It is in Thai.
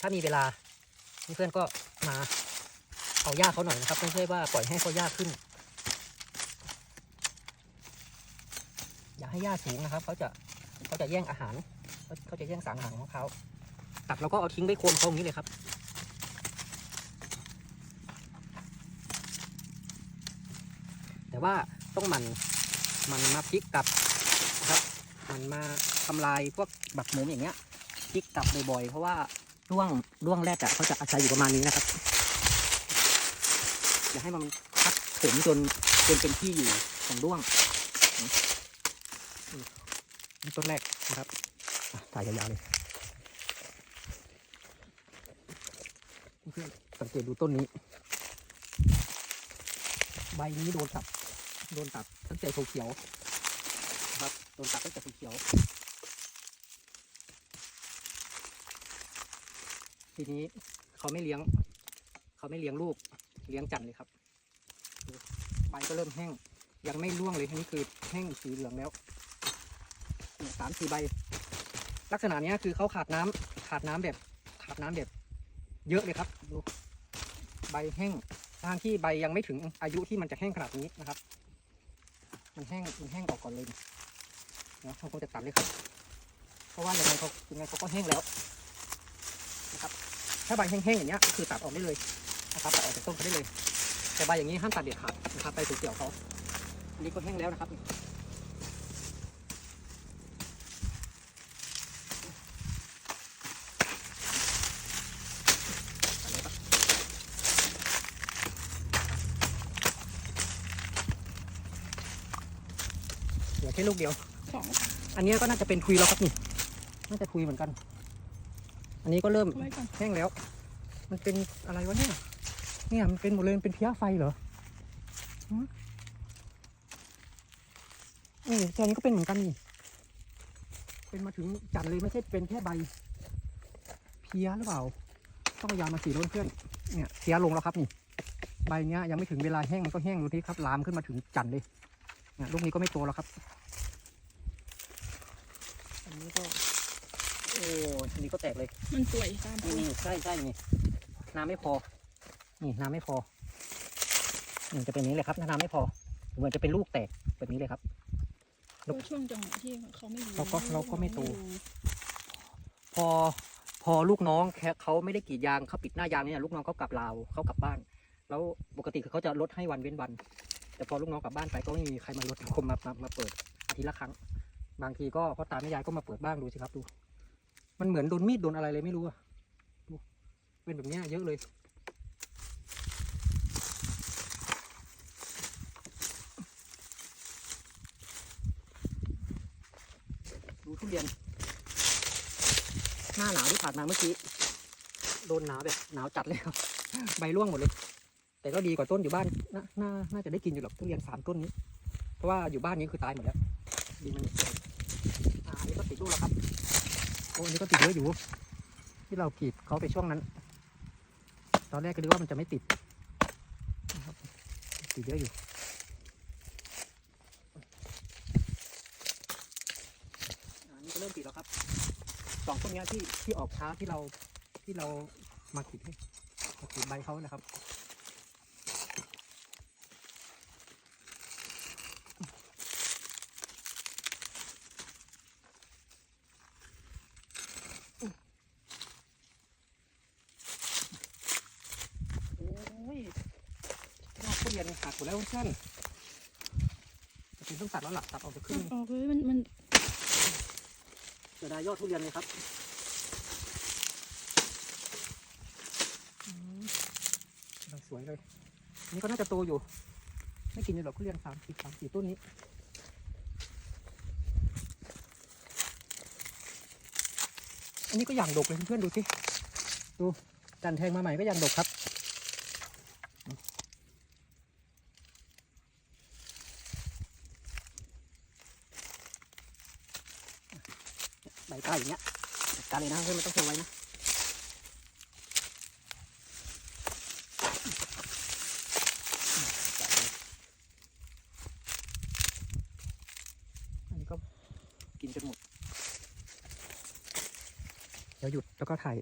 ถ้ามีเวลาเพื่อนก็มาเอาหญ้าเขาหน่อยนะครับไม่ใช่ว่าปล่อยให้เขาหญ้าขึ้น อย่าให้หญ้าสูงนะครับเขาจะเขาจะแย่งอาหารเขาจะแย่งสารอาหารของเขาตัดแล้วก็เอาทิ้งไว้โคนเขาอย่างนี้เลยครับแต่ว่าต้องหมันมันมาพลิกกลับนะครับ มันมาทำลายพวกบักหมูอย่างเงี้ยพลิกกลับบ่อยๆเพราะว่า ร่วงร่วงแรกอะเขาจะอาศัยอยู่ประมาณนี้นะครับอย่าให้มันพัดผมจนจนเป็นที่อยู่ของร่วงนี่ต้นแรกนะครับถ่ายยาวๆเลยเพื่อนสังเกตดูต้นนี้ ใบนี้โดนตัด โดนตัดตั้งแต่เขียวนะครับ โดนตัดตั้งแต่เขียว ทีนี้เขาไม่เลี้ยง เขาไม่เลี้ยงลูก เลี้ยงจันเลยครับใบก็เริ่มแห้ง ยังไม่ร่วงเลยทีนี้คือแห้งสีเหลืองแล้วสามสี่ใบ ลักษณะเนี้ยคือเขาขาดน้ำขาดน้ำแบบ ขาดน้ำแบบ เยอะเลยครับดูใบแห้งทางที่ใบยังไม่ถึงอายุที่มันจะแห้งขนาดนี้นะครับ มันแห้งมันแห้งออกก่อนเลยนะเขาก็จะตัดเลยครับ เพราะว่าอยังไงเขายังไงเขาก็แห้งแล้วนะครับ ถ้าใบแห้งๆอย่างเงี้ยก็คือตัดออกได้เลยนะครับตัดออกจากต้นเขาได้เลย แต่ใบอย่างนี้ห้ามตัดเด็ดขาดนะครับใบเกี่ยวๆเขาอันนี้ก็แห้งแล้วนะครับตัดเลยครับเหลือแค่ลูกเดียวสองอันนี้ก็น่าจะเป็นทุยแล้วครับนี่ น่าจะทุยเหมือนกัน อันนี้ก็เริ่มแห้งแล้ว มันเป็นอะไรวะเนี่ย เนี่ยมันเป็นหมดเลยมันเป็นเพี้ยไฟเหรอหืมนี่แต่อันนี้ก็เป็นเหมือนกันนี่ เป็นมาถึงจันทร์เลยไม่ใช่เป็นแค่ใบ เพี้ยหรือเปล่า ต้องพยายามมาสีร่นเพื่อน เนี่ยเพี้ยลงแล้วครับนี่ ใบเนี้ยยังไม่ถึงเวลาแห้งมันก็แห้งดูที่ครับลามขึ้นมาถึงจันทร์เลย เนี่ยลูกนี้ก็ไม่โตแล้วครับ อันนี้ก็ โอ้อันนี้ก็แตกเลย มันป่วยตามนี่นี่ใช่ใช่นี่น้ำไม่พอ นี่น้ำไม่พอนี่จะเป็นอย่างนี้เลยครับถ้าน้ำไม่พอเหมือนจะเป็นลูกแตกแบบนี้เลยครับก็ช่วงจังหวะที่เขาไม่อยู่เราก็เราก็ไม่โตพอพอลูกน้องแค่เขาไม่ได้กรีดยางเขาปิดหน้ายางเนี่ยลูกน้องเขากลับลาวเขากลับบ้าน แล้วปกติคือเขาจะลดให้วันเว้นวัน แต่พอลูกน้องกลับบ้านไปก็ไม่มีใครมาลดคนมามามาเปิดอาทิตย์ละครั้ง บางทีก็พ่อตาแม่ยายก็มาเปิดบ้างดูสิครับดู มันเหมือนโดนมีดโดนอะไรเลยไม่รู้อะเป็นแบบนี้เยอะเลย ดูทุเรียน หน้าหนาวที่ผ่านมาเมื่อกี้ โดนหนาวแบบหนาวจัดเลยครับ ใบร่วงหมดเลย แต่ก็ดีกว่าต้นอยู่บ้านนน่า น่าจะได้กินอยู่หรอกทุเรียนสามต้นนี้ เพราะว่าอยู่บ้านนี้คือตายหมดแล้ว ดีมัน อ้อันนี้ก็ติดเยอะอยู่ ที่เรากรีดเขาไปช่วงนั้น ตอนแรกก็นึกว่ามันจะไม่ติดนะครับติดเยอะอยู่อันนี้ก็เริ่มติดแล้วครับสองต้นนี้ที่ที่ออกช้าที่เราที่เรามาขีดให้มาขีดใบเขานะครับ โอ้ย ยอดทุเรียนหักหมดแล้วเพื่อนจะเป็นต้องตัดแล้วหลักตัดออกจากครึ่งออกเลยมันมันเสียดายยอดทุเรียนเลยครับอืมกำลังสวยเลยอันนี่ก็น่าจะโตอยู่ ไม่กินเลยหรอกทุเรียนสามสี่สามสี่ต้นนี้อันนี้ก็อย่างดกเลยเพื่อนๆดูสิ ดูจันแทงมาใหม่ก็อย่างดกครับ ใบใต้อย่างเงี้ยจัดการเลยนะเพื่อนไม่ต้องเซลไว้นะอันนี้ก็กินจนหมดเดี๋ยวหยุดแล้วก็ถ่าย